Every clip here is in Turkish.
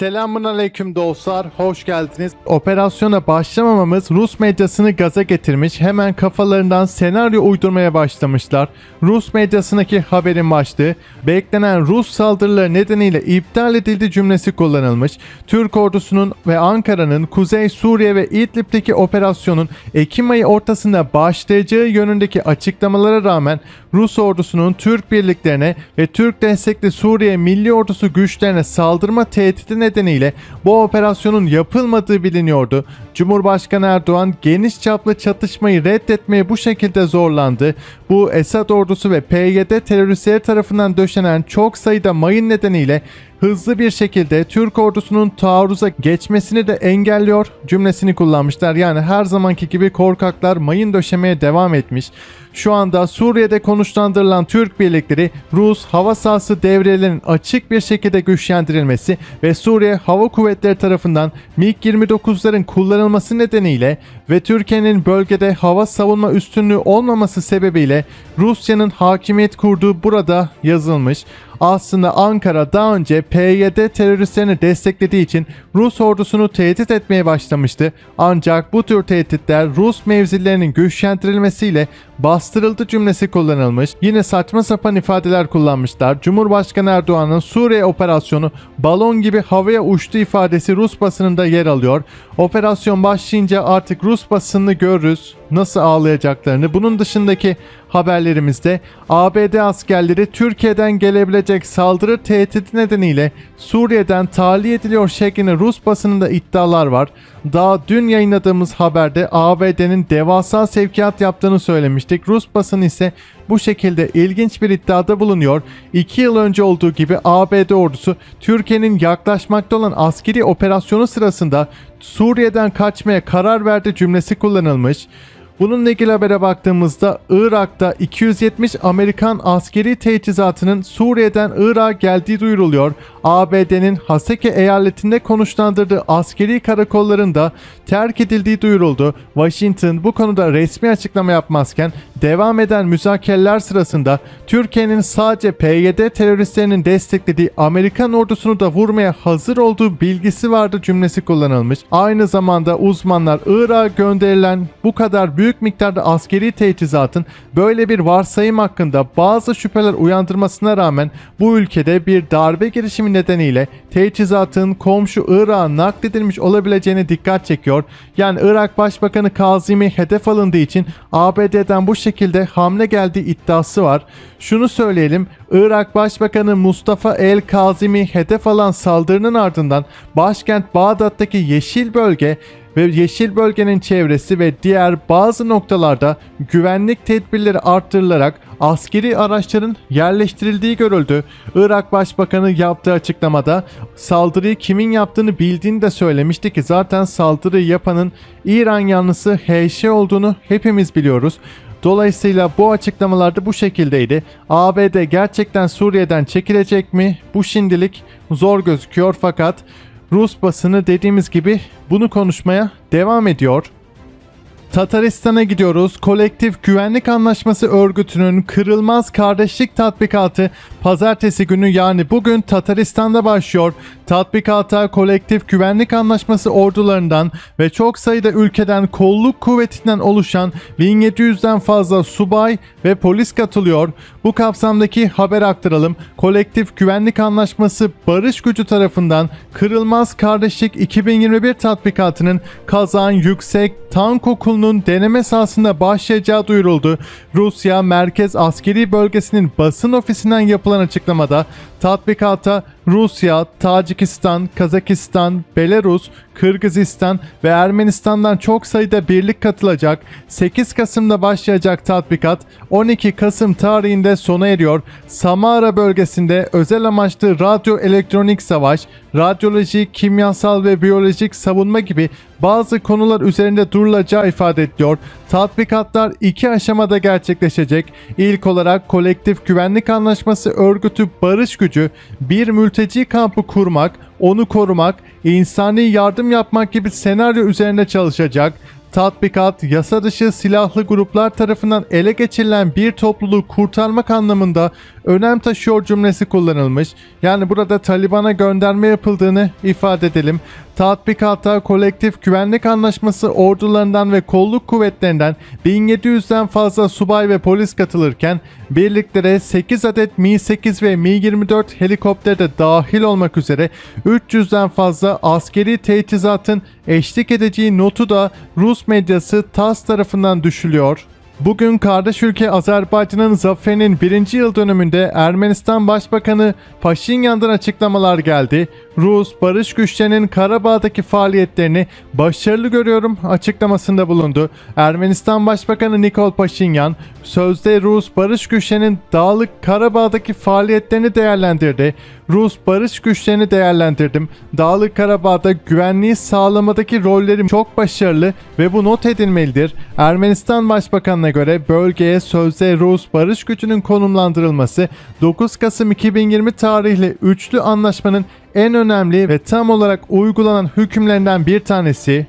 Selamun aleyküm dostlar, hoş geldiniz. Operasyona başlamamamız Rus medyasını gaza getirmiş, hemen kafalarından senaryo uydurmaya başlamışlar. Rus medyasındaki haberin başlığı, beklenen Rus saldırıları nedeniyle iptal edildi cümlesi kullanılmış. Türk ordusunun ve Ankara'nın Kuzey Suriye ve İdlib'deki operasyonun Ekim ayı ortasında başlayacağı yönündeki açıklamalara rağmen Rus ordusunun Türk birliklerine ve Türk destekli Suriye Milli Ordusu güçlerine saldırma tehdidi nedeniyle bu operasyonun yapılmadığı biliniyordu. Cumhurbaşkanı Erdoğan geniş çaplı çatışmayı reddetmeye bu şekilde zorlandı. Bu Esad ordusu ve PYD teröristleri tarafından döşenen çok sayıda mayın nedeniyle hızlı bir şekilde Türk ordusunun taarruza geçmesini de engelliyor cümlesini kullanmışlar. Yani her zamanki gibi korkaklar mayın döşemeye devam etmiş. Şu anda Suriye'de konuşlandırılan Türk birlikleri Rus hava sahası devrelerinin açık bir şekilde güçlendirilmesi ve Suriye Hava Kuvvetleri tarafından MiG-29'ların kullanılması nedeniyle ve Türkiye'nin bölgede hava savunma üstünlüğü olmaması sebebiyle Rusya'nın hakimiyet kurduğu burada yazılmış. Aslında Ankara daha önce PYD teröristlerini desteklediği için Rus ordusunu tehdit etmeye başlamıştı. Ancak bu tür tehditler Rus mevzilerinin güçlendirilmesiyle bastırıldı cümlesi kullanılmış. Yine saçma sapan ifadeler kullanmışlar. Cumhurbaşkanı Erdoğan'ın Suriye operasyonu balon gibi havaya uçtu ifadesi Rus basınında yer alıyor. Operasyon başlayınca artık Rus basınını görürüz nasıl ağlayacaklarını. Bunun dışındaki haberlerimizde ABD askerleri Türkiye'den gelebilecek saldırı tehdidi nedeniyle Suriye'den tahliye ediliyor şeklinde Rus basınında iddialar var. Daha dün yayınladığımız haberde ABD'nin devasa sevkiyat yaptığını söylemiştik. Rus basını ise bu şekilde ilginç bir iddiada bulunuyor. 2 yıl önce olduğu gibi ABD ordusu Türkiye'nin yaklaşmakta olan askeri operasyonu sırasında Suriye'den kaçmaya karar verdi cümlesi kullanılmış. Bununla ilgili habere baktığımızda Irak'ta 270 Amerikan askeri teçhizatının Suriye'den Irak'a geldiği duyuruluyor. ABD'nin Haseke eyaletinde konuşlandırdığı askeri karakolların da terk edildiği duyuruldu. Washington bu konuda resmi açıklama yapmazken devam eden müzakereler sırasında Türkiye'nin sadece PYD teröristlerinin desteklediği Amerikan ordusunu da vurmaya hazır olduğu bilgisi vardı cümlesi kullanılmış. Aynı zamanda uzmanlar Irak'a gönderilen bu kadar büyük miktarda askeri teçhizatın böyle bir varsayım hakkında bazı şüpheler uyandırmasına rağmen bu ülkede bir darbe girişimi nedeniyle teçhizatın komşu Irak'a nakledilmiş olabileceğine dikkat çekiyor. Yani Irak Başbakanı Kazimi hedef alındığı için ABD'den bu şekilde hamle geldiği iddiası var. Şunu söyleyelim, Irak Başbakanı Mustafa El Kazimi hedef alan saldırının ardından başkent Bağdat'taki yeşil bölge ve yeşil bölgenin çevresi ve diğer bazı noktalarda güvenlik tedbirleri arttırılarak askeri araçların yerleştirildiği görüldü. Irak Başbakanı yaptığı açıklamada saldırıyı kimin yaptığını bildiğini de söylemişti ki zaten saldırıyı yapanın İran yanlısı HŞ olduğunu hepimiz biliyoruz. Dolayısıyla bu açıklamalarda bu şekildeydi. ABD gerçekten Suriye'den çekilecek mi? Bu şimdilik zor gözüküyor fakat Rus basını dediğimiz gibi bunu konuşmaya devam ediyor. Tataristan'a gidiyoruz. Kolektif Güvenlik Anlaşması örgütünün kırılmaz kardeşlik tatbikatı pazartesi günü yani bugün Tataristan'da başlıyor. Tatbikata Kolektif Güvenlik Anlaşması ordularından ve çok sayıda ülkeden kolluk kuvvetinden oluşan 1700'den fazla subay ve polis katılıyor. Bu kapsamdaki haber aktaralım. Kolektif Güvenlik Anlaşması Barış Gücü tarafından Kırılmaz Kardeşlik 2021 tatbikatının Kazan Yüksek Tank Okulu'nun deneme sahasında başlayacağı duyuruldu. Rusya Merkez Askeri Bölgesi'nin basın ofisinden yapılan açıklamada tatbikata Rusya, Tacikistan, Kazakistan, Belarus, Kırgızistan ve Ermenistan'dan çok sayıda birlik katılacak. 8 Kasım'da başlayacak tatbikat 12 Kasım tarihinde sona eriyor. Samara bölgesinde özel amaçlı radyo elektronik savaş, radyoloji, kimyasal ve biyolojik savunma gibi bazı konular üzerinde durulacağı ifade ediliyor. Tatbikatlar iki aşamada gerçekleşecek. İlk olarak Kolektif Güvenlik Anlaşması örgütü barış gücü bir mülteci kampı kurmak, onu korumak, insani yardım yapmak gibi senaryo üzerine çalışacak. Tatbikat, yasa dışı silahlı gruplar tarafından ele geçirilen bir topluluğu kurtarmak anlamında önem taşıyor cümlesi kullanılmış. Yani burada Taliban'a gönderme yapıldığını ifade edelim. Tatbikata kolektif güvenlik anlaşması ordularından ve kolluk kuvvetlerinden 1700'den fazla subay ve polis katılırken birliklere 8 adet Mi-8 ve Mi-24 helikopter de dahil olmak üzere 300'den fazla askeri teçhizatın eşlik edeceği notu da Rus medyası TASS tarafından düşülüyor. Bugün kardeş ülke Azerbaycan'ın zaferinin birinci yıl dönümünde Ermenistan Başbakanı Paşinyan'dan açıklamalar geldi. Rus barış güçlerinin Karabağ'daki faaliyetlerini başarılı görüyorum açıklamasında bulundu. Ermenistan Başbakanı Nikol Paşinyan sözde Rus barış güçlerinin Dağlık Karabağ'daki faaliyetlerini değerlendirdi. Rus barış güçlerini değerlendirdim. Dağlık Karabağ'da güvenliği sağlamadaki rollerim çok başarılı ve bu not edilmelidir. Ermenistan Başbakanı'na göre bölgeye sözde Rus barış gücünün konumlandırılması 9 Kasım 2020 tarihli üçlü anlaşmanın en önemli ve tam olarak uygulanan hükümlerinden bir tanesi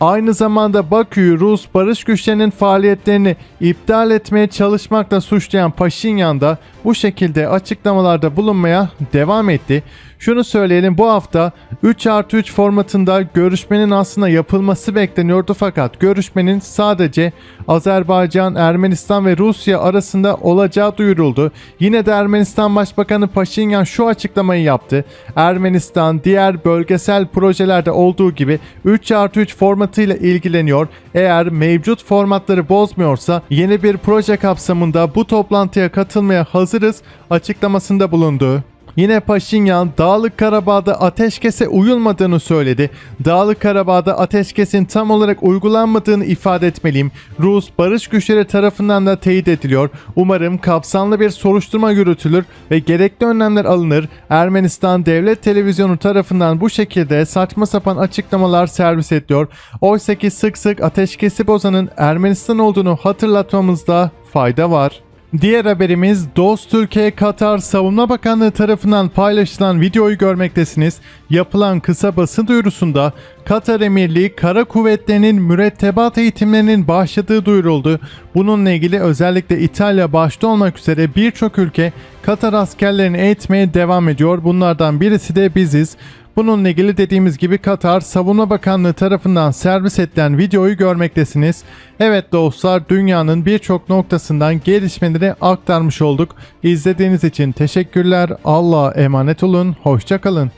Aynı zamanda Bakü'yü Rus barış güçlerinin faaliyetlerini iptal etmeye çalışmakla suçlayan Paşinyan da bu şekilde açıklamalarda bulunmaya devam etti. Şunu söyleyelim bu hafta 3 artı 3 formatında görüşmenin aslında yapılması bekleniyordu fakat görüşmenin sadece Azerbaycan, Ermenistan ve Rusya arasında olacağı duyuruldu. Yine de Ermenistan Başbakanı Paşinyan şu açıklamayı yaptı. Ermenistan diğer bölgesel projelerde olduğu gibi 3 artı 3 formatıyla ilgileniyor. Eğer mevcut formatları bozmuyorsa yeni bir proje kapsamında bu toplantıya katılmaya hazırız açıklamasında bulundu. Yine Paşinyan Dağlık Karabağ'da ateşkese uyulmadığını söyledi. Dağlık Karabağ'da ateşkesin tam olarak uygulanmadığını ifade etmeliyim. Rus barış güçleri tarafından da teyit ediliyor. Umarım kapsamlı bir soruşturma yürütülür ve gerekli önlemler alınır. Ermenistan Devlet Televizyonu tarafından bu şekilde saçma sapan açıklamalar servis ediyor. Oysa ki sık sık ateşkesi bozanın Ermenistan olduğunu hatırlatmamızda fayda var. Diğer haberimiz Dost Türkiye Katar Savunma Bakanlığı tarafından paylaşılan videoyu görmektesiniz. Yapılan kısa basın duyurusunda Katar Emirliği Kara Kuvvetleri'nin mürettebat eğitimlerinin başladığı duyuruldu. Bununla ilgili özellikle İtalya başta olmak üzere birçok ülke Katar askerlerini eğitmeye devam ediyor. Bunlardan birisi de biziz. Bununla ilgili dediğimiz gibi Katar Savunma Bakanlığı tarafından servis edilen videoyu görmektesiniz. Evet dostlar dünyanın birçok noktasından gelişmeleri aktarmış olduk. İzlediğiniz için teşekkürler. Allah'a emanet olun. Hoşçakalın.